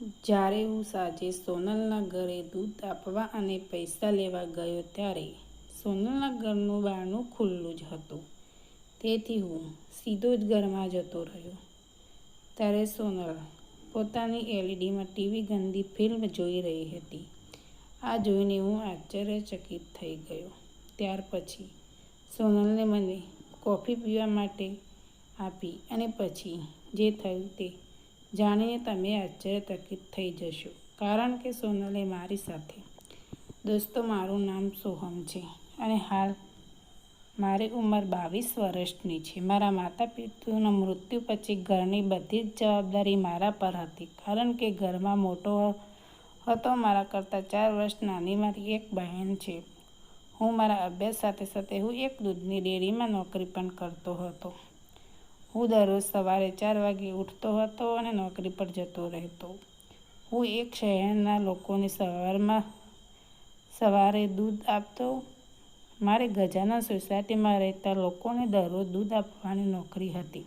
જ્યારે હું સાંજે સોનલના ઘરે દૂધ આપવા અને પૈસા લેવા ગયો ત્યારે સોનલના ઘરનું બારણું ખુલ્લું જ હતું. તેથી હું સીધો જ ઘરમાં જતો રહ્યો. ત્યારે સોનલ પોતાની એલઈડીમાં ટીવી ગંદી ફિલ્મ જોઈ રહી હતી. આ જોઈને હું આશ્ચર્યચકિત થઈ ગયો. ત્યાર પછી સોનલને મને કોફી પીવા માટે આપી અને પછી જે થયું તે જાણીને તમે આશ્ચર્યચકિત થઈ જશો. કારણ કે સોનલે મારી સાથે. દોસ્તો, મારું નામ સોહમ છે અને હાલ મારી ઉંમર બાવીસ વર્ષની છે. મારા માતા પિતાના મૃત્યુ પછી ઘરની બધી જ જવાબદારી મારા પર હતી. કારણ કે ઘરમાં મોટો હતો, મારા કરતાં ચાર વર્ષ નાની મારી એક બહેન છે. હું મારા અભ્યાસ સાથે સાથે હું એક દૂધની ડેરીમાં નોકરી પણ કરતો હતો. હું દરરોજ સવારે ચાર વાગે ઉઠતો હતો અને નોકરી પર જતો રહેતો. હું એક શહેરના લોકોને સવારમાં સવારે દૂધ આપતો. મારે ગજાના સોસાયટીમાં રહેતા લોકોને દરરોજ દૂધ આપવાની નોકરી હતી.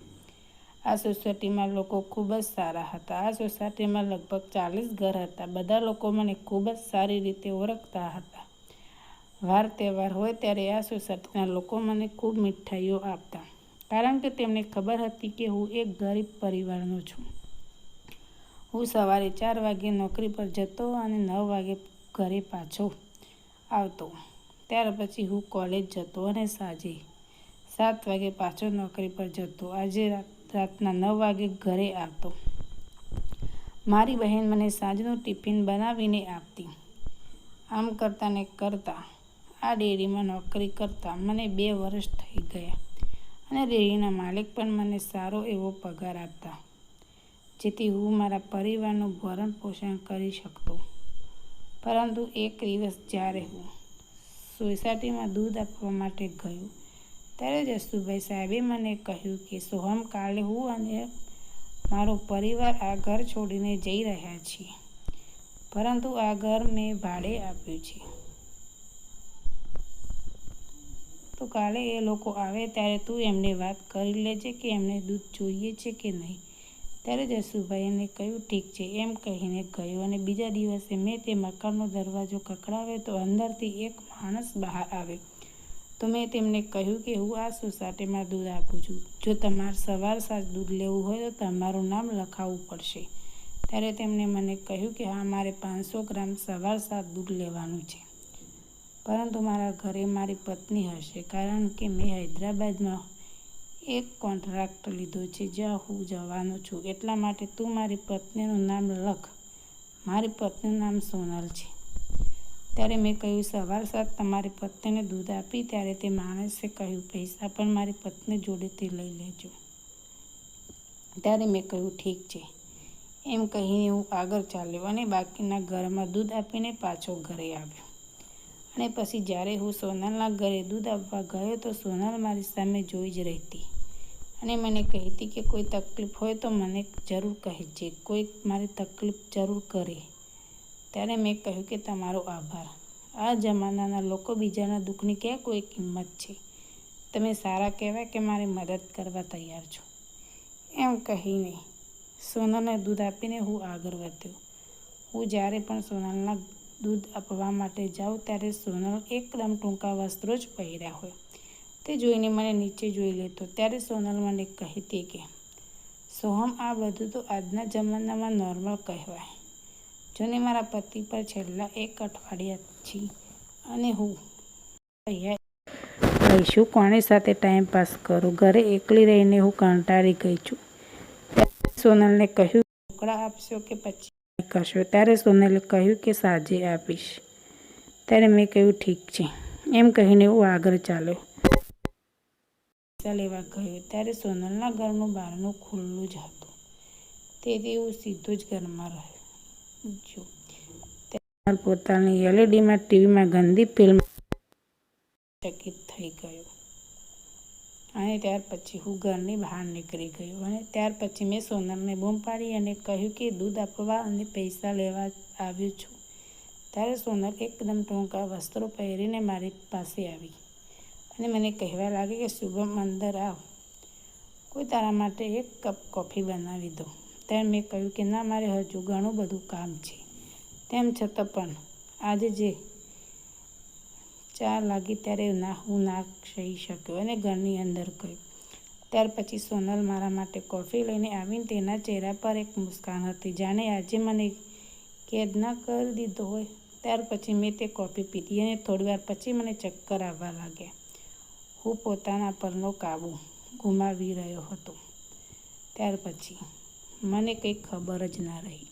આ સોસાયટીમાં લોકો ખૂબ જ સારા હતા. આ સોસાયટીમાં લગભગ ચાલીસ ઘર હતા. બધા લોકો મને ખૂબ જ સારી રીતે ઓળખતા હતા. વાર તહેવાર હોય ત્યારે આ સોસાયટીના લોકો મને ખૂબ મીઠાઈઓ આપતા. કારણ કે તેમને ખબર હતી કે હું એક ગરીબ પરિવારનો છું. હું સવારે ચાર વાગે નોકરી પર જતો અને નવ વાગે ઘરે પાછો આવતો. ત્યાર પછી હું કોલેજ જતો અને સાંજે સાત વાગે પાછો નોકરી પર જતો. આજે રાતના નવ વાગે ઘરે આવતો. મારી બહેન મને સાંજનું ટિફિન બનાવીને આપતી. આમ કરતાં ને કરતાં આ ડેરીમાં નોકરી કરતાં મને બે વર્ષ થઈ ગયા. અને ડેરીના માલિક પણ મને સારો એવો પગાર આપતા, જેથી હું મારા પરિવારનું ભરણ પોષણ કરી શકતો. પરંતુ એક દિવસ જ્યારે હું સોસાયટીમાં દૂધ આપવા માટે ગયો, ત્યારે જસુભાઈ સાહેબે મને કહ્યું કે સોહમ કાલે હું અને મારો પરિવાર આ ઘર છોડીને જઈ રહ્યા છીએ. પરંતુ આ ઘર મેં ભાડે આપ્યું છે. તો કાલે એ લોકો આવે ત્યારે તું એમને વાત કરી લેજે કે એમને દૂધ જોઈએ છે કે નહીં. ત્યારે જસુભાઈને કહ્યું, ઠીક છે, એમ કહીને ગયો અને બીજા દિવસે મેં તે મકાનનો દરવાજો કકડાવ્યો તો અંદરથી એક માણસ બહાર આવ્યો. તો મેં તેમને કહ્યું કે હું આ સોસાયટીમાં દૂધ આપું છું. જો તમારે સવાર સાંજ દૂધ લેવું હોય તો તમારું નામ લખાવવું પડશે. ત્યારે તેમણે મને કહ્યું કે હા, મારે પાંચસો ગ્રામ સવાર સાંજ દૂધ લેવાનું છે. પરંતુ મારા ઘરે મારી પત્ની હશે કારણ કે મેં હૈદરાબાદમાં એક કોન્ટ્રાક્ટ લીધો છે જ્યાં હું જવાનો છું. એટલા માટે તું મારી પત્નીનું નામ લખ. મારી પત્નીનું નામ સોનલ છે. ત્યારે મેં કહ્યું, સવાર સાત તમારી પત્નીને દૂધ આપી, ત્યારે તે માણસે કહ્યું, પૈસા પણ મારી પત્ની જોડેથી લઈ લેજો. ત્યારે મેં કહ્યું, ઠીક છે. એમ કહીને હું આગળ ચાલ્યો અને બાકીના ઘરમાં દૂધ આપીને પાછો ઘરે આવ્યો. અને પછી જ્યારે હું સોનલના ઘરે દૂધ આપવા ગયો તો સોનલ મારી સામે જોઈ જ રહેતી. અને મને કહેતી કે કોઈ તકલીફ હોય તો મને જરૂર કહેજે, કોઈ મારી તકલીફ જરૂર કરે. ત્યારે મેં કહ્યું કે તમારો આભાર. આ જમાનાના લોકો બીજાના દુઃખની ક્યાં કોઈ કિંમત છે? તમે સારા કહેવાય કે મારી મદદ કરવા તૈયાર છો? એમ કહીને સોનલને દૂધ આપીને હું આગળ વધ્યો. હું જ્યારે પણ સોનલના દૂધ આપવા માટે જાઉં ત્યારે સોનલ એકદમ ટૂંકા વસ્ત્રો જ પહેર્યા હોય. તે જોઈને મને નીચે જોઈ લેતો, ત્યારે સોનલ મને કહેતી કે, સોહમ, આ બધું તો આજના જમાનામાં નોર્મલ કહેવાય. જોને મારા પતિ પર છેલ્લા એક અઠવાડિયાથી અને હું કહીશું કોની સાથે ટાઈમ પાસ કરું? ઘરે એકલી રહીને હું કંટાળી ગઈ છું. સોનલને કહ્યું, ઢોકળા આપશો કે પછી? કરશો. ત્યારે સોનલે કહ્યું કે સાંજે આપીશ. ત્યારે મેં કહ્યું, ઠીક છે. એમ કહીને હું આગળ ચાલ્યો. પૈસા લેવા ગયો ત્યારે સોનલના ઘરનું બહારનું ખુલ્લું જ હતું. તેથી હું સીધો જ ઘરમાં રહ્યો. ત્યારે પોતાની એલઈડીમાં ટીવીમાં ગંદી ફિલ્મ ચકિત થઈ ગયો. અને ત્યાર પછી હું ઘરની બહાર નીકળી ગયો અને ત્યાર પછી મેં સોનલને બૂમ પાડી અને કહ્યું કે દૂધ આપવા અને પૈસા લેવા આવ્યો છું. ત્યારે સોનલ એકદમ ટૂંકા વસ્ત્રો પહેરીને મારી પાસે આવી અને મને કહેવા લાગી કે શુભમ, અંદર આવ. કોઈ તારા માટે એક કપ કોફી બનાવી દો. ત્યારે મેં કહ્યું કે ના, મારે હજુ ઘણું બધું કામ છે. તેમ છતાં પણ આજે જે ચા લાગી ત્યારે ના, હું ના સહી શક્યો અને ઘરની અંદર ગયો ત્યાર પછી સોનલ મારા માટે કોફી લઈને આવીને તેના ચહેરા પર એક મુસ્કાન હતી. જાણે આજે મને કેદ ના કરી દીધો હોય. ત્યાર પછી મેં તે કોફી પીધી અને થોડીવાર પછી મને ચક્કર આવવા લાગ્યા. હું પોતાના પરનો કાબુ ગુમાવી રહ્યો હતો. ત્યાર પછી મને કંઈ ખબર જ ના રહી.